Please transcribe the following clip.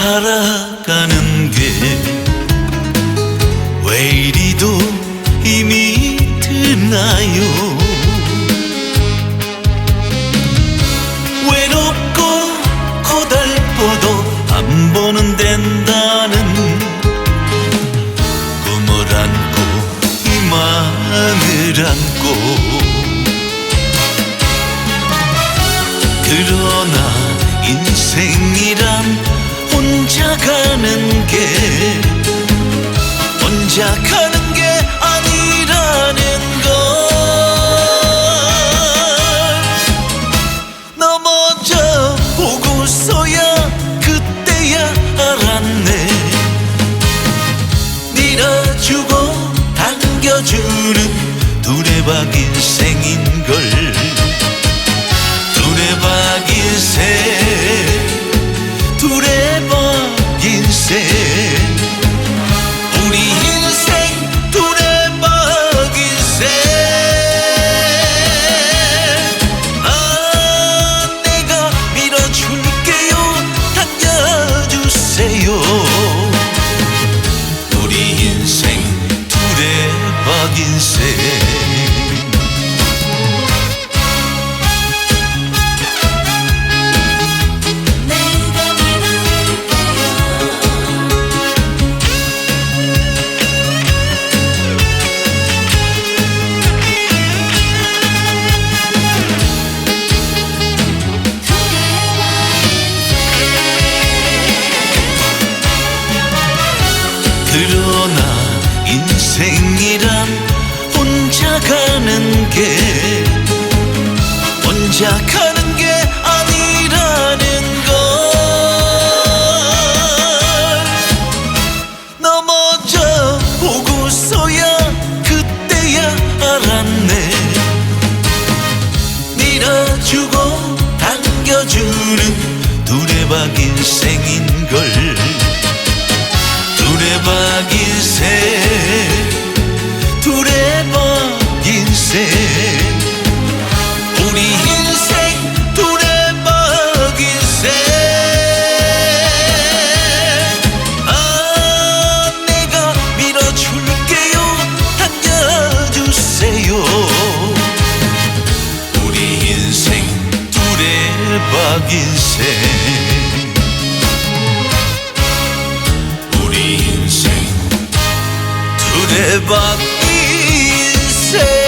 살아가는 게 왜 이리도 힘이 드나요? 외롭고 고달퍼도 한 번은 된다는 꿈을 안고 희망을 안고 그러 가는 게 혼자 가는 게 아니라는 걸. 넘어져 보고서야 그때야 알았네. 밀어주고 당겨주는 두레박 인생인걸. 두레박 인생 두 인생이란 혼자 가는 게 혼자 가는 게 아니라는 걸. 넘어져 보고서야 그때야 알았네. 밀어주고 당겨주는 두레박 인생인걸. 두레박 인생 대박 인생 우리 인생 두 대박 인생